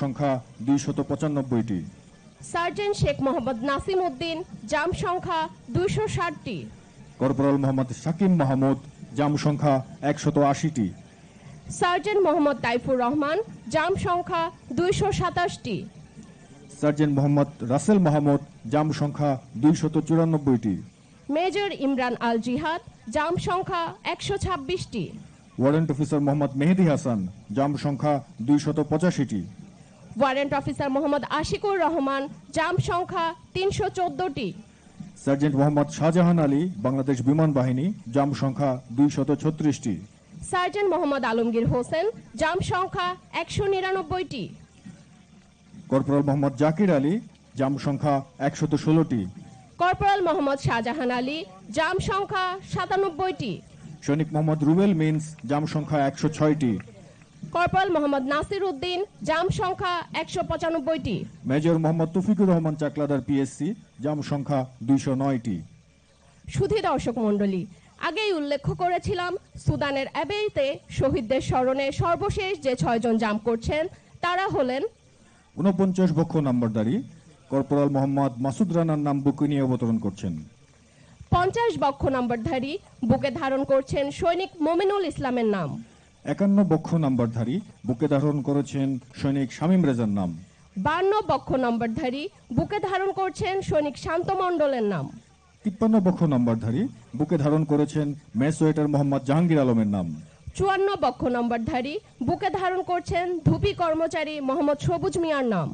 সংখ্যা দুইশত পঁচানব্বইটি। সার্জেন্ট শেখ মোহাম্মদ নাসিম উদ্দিন জাম সংখ্যা দুইশো ষাটটি। কর্পোরাল মোহাম্মদ শাকিম মাহমুদ জাম সংখ্যা একশত আশিটি। সার্জেন্ট মোহাম্মদ তাইফুর রহমান জাম সংখ্যা দুইশো সাতাশটি। সার্জেন্ট মোহাম্মদ রাসেল মাহমুদ জাম সংখ্যা দুইশত চুরানব্বইটি। মেজর ইমরান আল জিহাদ জাম সংখ্যা একশো ছাব্বিশটি। Warrant officer Mohammad Mehedi Hasan jump সংখ্যা দুইশত পঁচাশিটি। Warrant officer Mohammad Ashikur Rahman jump সংখ্যা তিনশো চোদ্দটি। সার্জেন্ট মোহাম্মদ শাহজাহান আলী বাংলাদেশ বিমান বাহিনী জাম সংখ্যা দুইশত ছত্রিশটি। সার্জেন্ট মোহাম্মদ আলমগীর হোসেন জাম সংখ্যা একশো নিরানব্বইটি। কর্পোরাল মোহাম্মদ জাকির আলী জাম সংখ্যা একশত ষোলোটি। কর্পোরাল মোহাম্মদ শাহজাহান আলী জাম সংখ্যা সাতানব্বইটি। সৈনিক মোহাম্মদ রুবেল মিন্স জাম সংখ্যা একশো ছয়টি। কর্পোরাল মোহাম্মদ নাসির উদ্দিন জাম সংখ্যা একশো পঁচানব্বইটি। মেজর মোহাম্মদ তফিকুর রহমান চাকলাদার পিএসসি জাম সংখ্যা দুইশো নয়টি। সুধী দর্শক মণ্ডলী আগেই উল্লেখ করেছিলাম সুদানের অ্যাবেইতে শহীদদের স্মরণে সর্বশেষ যে ছয়জন জাম করছেন তারা হলেন ঊনপঞ্চাশ বক্ষ নাম্বারদারি কর্পোরাল মোহাম্মদ মাসুদ রানার নাম বুকে নিয়ে অবতরণ করছেন। পঞ্চাশ বক্ষ নম্বরধারী বুকে ধারণ করছেন সৈনিক মোমিনুল ইসলামের নাম। একান্ন বক্ষ নাম্বারধারী বুকে ধারণ করেছেন সৈনিক শামীম রেজার নাম। বান্ন বক্ষ নাম্বারধারী বুকে ধারণ করছেন সৈনিক শান্ত মণ্ডলের নাম। তিপ্পান্ন বক্ষ নাম্বারধারী বুকে ধারণ করেছেন মেসোয়েটার মোহাম্মদ জাহাঙ্গীর আলমের নাম। চুয়ান্ন বক্ষ নাম্বারধারী বুকে ধারণ করছেন ধুপি কর্মচারী মোহাম্মদ সবুজ মিয়ার নাম।